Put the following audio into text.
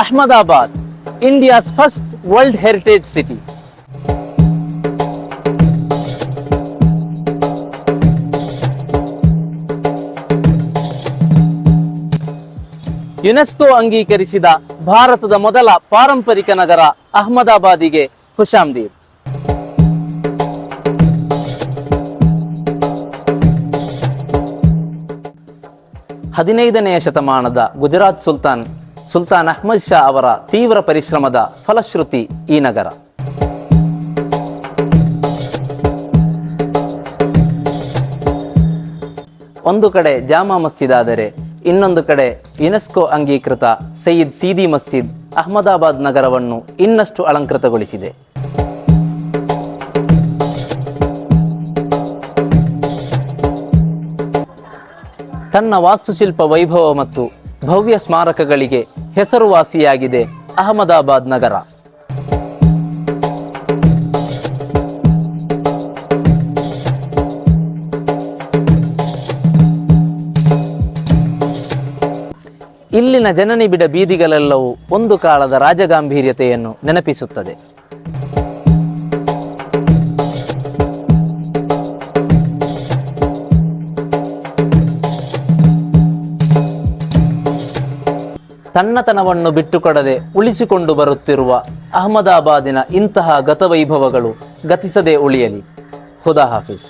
Ahmedabad, India's first World Heritage City. UNESCO ಅಂಗೀಕರಿಸಿದ ಭಾರತದ ಮೊದಲ ಪಾರಂಪರಿಕ ನಗರ ಅಹಮದಾಬಾದಿಗೆ ಖುಷಾಮ್ದೀರ್ ಹದಿನೈದನೆಯ ಶತಮಾನದ ಗುಜರಾತ್ ಸುಲ್ತಾನ್ ಸುಲ್ತಾನ್ ಅಹ್ಮದ್ ಶಾ ಅವರ ತೀವ್ರ ಪರಿಶ್ರಮದ ಫಲಶ್ರುತಿ ಈ ನಗರ. ಒಂದು ಕಡೆ ಜಾಮಾ ಮಸ್ಜಿದ್ ಆದರೆ ಇನ್ನೊಂದು ಕಡೆ ಯುನೆಸ್ಕೋ ಅಂಗೀಕೃತ ಸಯೀದ್ ಸೀದಿ ಮಸ್ಜಿದ್ ಅಹಮದಾಬಾದ್ ನಗರವನ್ನು ಇನ್ನಷ್ಟು ಅಲಂಕೃತಗೊಳಿಸಿದೆ. ತನ್ನ ವಾಸ್ತುಶಿಲ್ಪ ವೈಭವ ಮತ್ತು ಭವ್ಯ ಸ್ಮಾರಕಗಳಿಗೆ ಹೆಸರುವಾಸಿಯಾಗಿದೆ ಅಹಮದಾಬಾದ್ ನಗರ. ಇಲ್ಲಿನ ಜನನಿಬಿಡ ಬೀದಿಗಳೆಲ್ಲವೂ ಒಂದು ಕಾಲದ ರಾಜಗಾಂಭೀರ್ಯತೆಯನ್ನು ನೆನಪಿಸುತ್ತದೆ. ತನ್ನತನವನ್ನು ಬಿಟ್ಟುಕೊಡದೆ ಉಳಿಸಿಕೊಂಡು ಬರುತ್ತಿರುವ ಅಹಮದಾಬಾದಿನ ಇಂತಹ ಗತವೈಭವಗಳು ಗತಿಸದೆ ಉಳಿಯಲಿ. ಖುದಾ ಹಾಫಿಸ್.